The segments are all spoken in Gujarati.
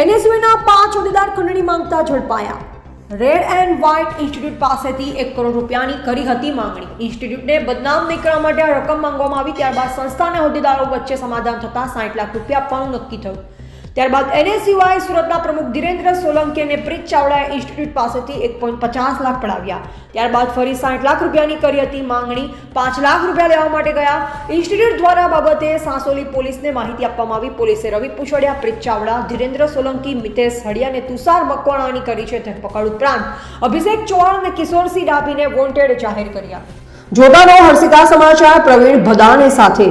એનએસયુના પાંચ હોદ્દેદાર ખંડણી માંગતા ઝડપાયા. રેડ એન્ડ વ્હાઇટ ઇન્સ્ટિટ્યૂટ પાસેથી એક કરોડ રૂપિયાની કરી હતી માંગણી. ઇન્સ્ટિટ્યૂટને બદનામ નહીં માટે આ રકમ માંગવામાં આવી ત્યારબાદ સંસ્થાના હોદ્દેદારો વચ્ચે સમાધાન થતાં સાઠ લાખ રૂપિયા આપવાનું નક્કી થયું. ત્યારબાદ એનએસયુઆઈ સુરતના પ્રમુખ ધીરેન્દ્ર સોલંકી અને પ્રીત ચાવડાએ ઇન્સ્ટિટ્યૂટ પાસેથી એક પોઈન્ટ પચાસ લાખ પડાવ્યા. ત્યારબાદ ફરી સાઠ લાખ રૂપિયાની કરી હતી માંગણી. પાંચ લાખ રૂપિયા લેવા માટે ગયા. ઇન્સ્ટિટ્યૂટ દ્વારા બાબતે સાસોલી પોલીસને માહિતી આપવામાં આવી. પોલીસે રવિ પુછડિયા પ્રીત ચાવડા, ધીરેન્દ્ર સોલંકી, મિતેશ હડિયા અને તુષાર મકવાણાની કરી છે ધરપકડ ઉપરાંત અભિષેક ચૌહાણ અને કિશોરસિંહ ડાભીને વોન્ટેડ જાહેર કર્યા. જોડાનો હર્ષિતા સમાચાર પ્રવીણ ભદાણે સાથે.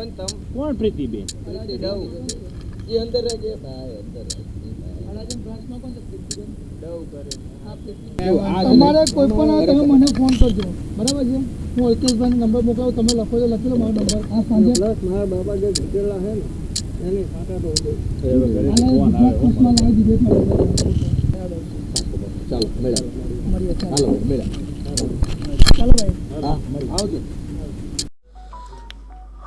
પણ તમ કોણ પ્રીતિબેન? પ્રીતિ એ અંદર રહે ભાઈ અંદર જ. તમારે કોઈ પણ તમે મને ફોન કરજો. બરાબર છે? હું અલ્કેશભાઈ નંબર મોકલાવું તમે લખો તો લખી લો મારો નંબર આ સાંજે. મારા બાબા જે ઘટેલા છે ને એની તો દીધો ચાલો મેળા. ચાલો. મેળા. ચાલો ભાઈ. આવજો.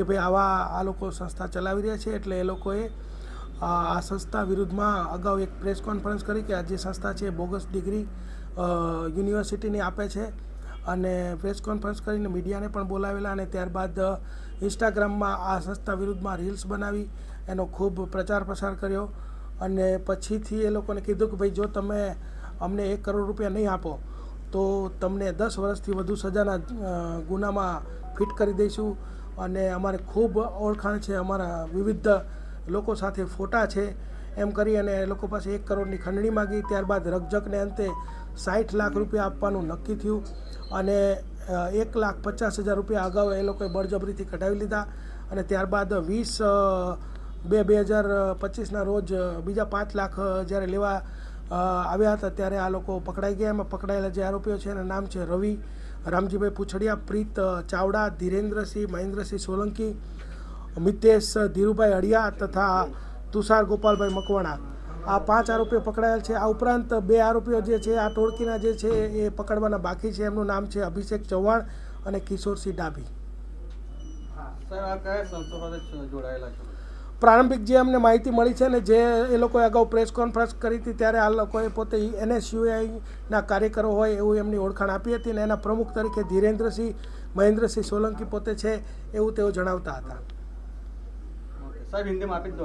કે ભાઈ આવા આ લોકો સંસ્થા ચલાવી રહ્યા છે એટલે એ લોકોએ આ સંસ્થા વિરુદ્ધમાં અગાઉ એક પ્રેસ કોન્ફરન્સ કરી કે આ જે સંસ્થા છે બોગસ ડિગ્રી યુનિવર્સિટીની આપે છે. અને પ્રેસ કોન્ફરન્સ કરીને મીડિયાને પણ બોલાવેલા અને ત્યારબાદ ઇન્સ્ટાગ્રામમાં આ સંસ્થા વિરુદ્ધમાં રીલ્સ બનાવી, એનો ખૂબ પ્રચાર પ્રસાર કર્યો. અને પછીથી એ લોકોને કીધું કે ભાઈ જો તમે અમને એક કરોડ રૂપિયા નહીં આપો, તો તમને દસ વર્ષથી વધુ સજાના ગુનામાં ફિટ કરી દઈશું. અને અમારે ખૂબ ઓળખાણ છે, અમારા વિવિધ લોકો સાથે ફોટા છે, એમ કરી અને એ લોકો પાસે એક કરોડની ખંડણી માગી. ત્યારબાદ રકઝકને અંતે સાઠ લાખ રૂપિયા આપવાનું નક્કી થયું અને એક લાખ પચાસ હજાર રૂપિયા અગાઉ એ લોકોએ બળજબરીથી કઢાવી લીધા અને ત્યારબાદ વીસ બે બે હજાર પચીસના રોજ બીજા પાંચ લાખ જ્યારે લેવા આવ્યા હતા ત્યારે આ લોકો પકડાઈ ગયા. એમાં પકડાયેલા જે આરોપીઓ છે એના નામ છે રવિ રામજીભાઈ પૂછડિયા, પ્રીત ચાવડા, ધીરેન્દ્રસિંહ, મહેન્દ્રસિંહ સોલંકી, મિતેશ, ધીરુભાઈ અડિયા તથા તુષાર ગોપાલભાઈ મકવાણા. આ પાંચ આરોપીઓ પકડાયેલ છે. આ ઉપરાંત બે આરોપીઓ જે છે, આ ટોળકીના જે છે, એ પકડવાના બાકી છે. એમનું નામ છે અભિષેક ચૌહાણ અને કિશોરસિંહ ડાભી. જોડાયેલા છો? પ્રારંભિક જે અમને માહિતી મળી છે ને જે એ લોકોએ અગાઉ પ્રેસ કોન્ફરન્સ કરી હતી ત્યારે આ લોકોએ પોતે એનએસયુઆઈના કાર્યકરો હોય એવું એમની ઓળખાણ આપી હતી અને એના પ્રમુખ તરીકે ધીરેન્દ્રસિંહ, મહેન્દ્રસિંહ સોલંકી પોતે છે એવું તેઓ જણાવતા હતા. સાહેબ, હિન્દીમાં આપી દો